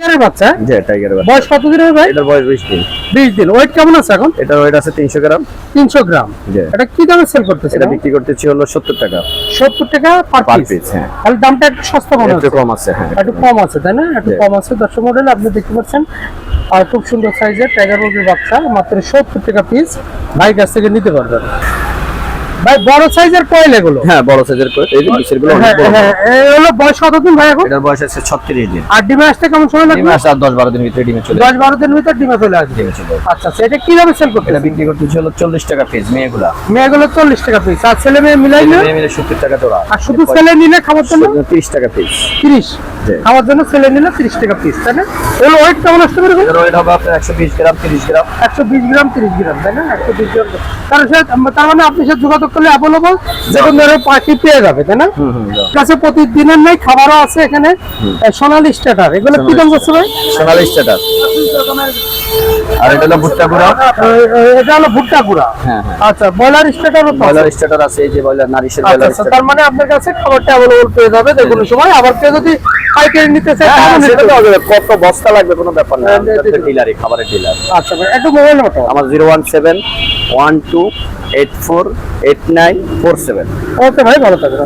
টাইগারের বাচ্চা? জি টাইগার বাচ্চা। বয়স কত দিনের ভাই? এটার বয়স বিশ দিন। বিশ দিন। ওয়েট কেমন আছে এখন? এটার ওয়েট আছে তিনশো গ্রাম। তিনশো গ্রাম। এটা কি দামে সেল করতেছে এটা বিক্রি করতেছি হলো সত্তর টাকা। সত্তর টাকা পার পিস হ্যাঁ। তাহলে দামটা একটু সস্তা মনে একটু কম আছে হ্যাঁ। একটু কম আছে তাই না? একটু কম আছে। দর্শক মডেল আপনি দেখতে পাচ্ছেন আর খুব সুন্দর সাইজের টাইগার মুরগির বাচ্চা মাত্র সত্তর টাকা পিস ভাই কাছ থেকে নিতে পারবেন। ভাই বড় সাইজের কয়েল এগুলো। হ্যাঁ বড় সাইজের এই যে অনেক হ্যাঁ বড়। হ্যাঁ বয়স কতদিন ভাই এখন? এটার বয়স আছে দিন। আর ডিমে আসতে কেমন সময় লাগবে? ডিমে আসে আর দশ বারো দিন ভিতরে ডিমে চলে দশ বারো দিনের ভিতর ডিমে চলে আসবে। আচ্ছা আচ্ছা এটা কি দামে সেল করতে এটা বিক্রি করতেছি হলো চল্লিশ টাকা পিস মেয়েগুলা। মেয়েগুলো চল্লিশ টাকা পিস আর ছেলে মেয়ে মিলাই নিলে? মেয়ে মিলে সত্তর টাকা জোড়া আর শুধু ছেলে নিলে খাবার জন্য? তিরিশ টাকা পিস তিরিশ? জি। খাওয়ার জন্য ছেলে নিলে তিরিশ টাকা পিস তাই না? এগুলো ওয়েট কেমন আসতে পারে ওয়েট হবে আপনার একশো বিশ গ্রাম তিরিশ গ্রাম। একশো বিশ গ্রাম তিরিশ গ্রাম তাই না? একশো বিশ গ্রাম। তার সাথে তার মানে আপনি সাথে যোগাযোগ করলে অ্যাভেলেবল যে কোনো ধরনের পাখি পেয়ে যাবে তাই না? কাছে প্রতিদিনের নাই খাবারও আছে এখানে। সোনালি স্টার্টার এগুলো কি দাম করছে ভাই? সোনালি স্ট্যাটাস আর এটা হলো ভুট্টা গুঁড়া। এ- এ- এটা হলো ভুট্টা গুঁড়া। হ্যাঁ হ্যাঁ। আচ্ছা ব্রয়লার স্টার্টারও তো। বয়লার স্ট্যাটার আছে এই যে বয়লার নারিশের আচ্ছা বয়লার আচ্ছা, তার মানে আপনার কাছে খাবারটা অ্যাভেলেবল পেয়ে যাবে যে কোনো সময়। আবার কেউ যদি পাইকারি নিতে চায় তাহলে নিতে পারবে। কত বস্তা লাগবে কোনো ব্যাপার না। হ্যাঁ, ডিলারই খাবারের ডিলার আচ্ছা ভাই একটু মোবাইল নাম্বারটা আমার zero one seven one two eight four eight nine four seven. Okay ভাই ভালো থাকবেন।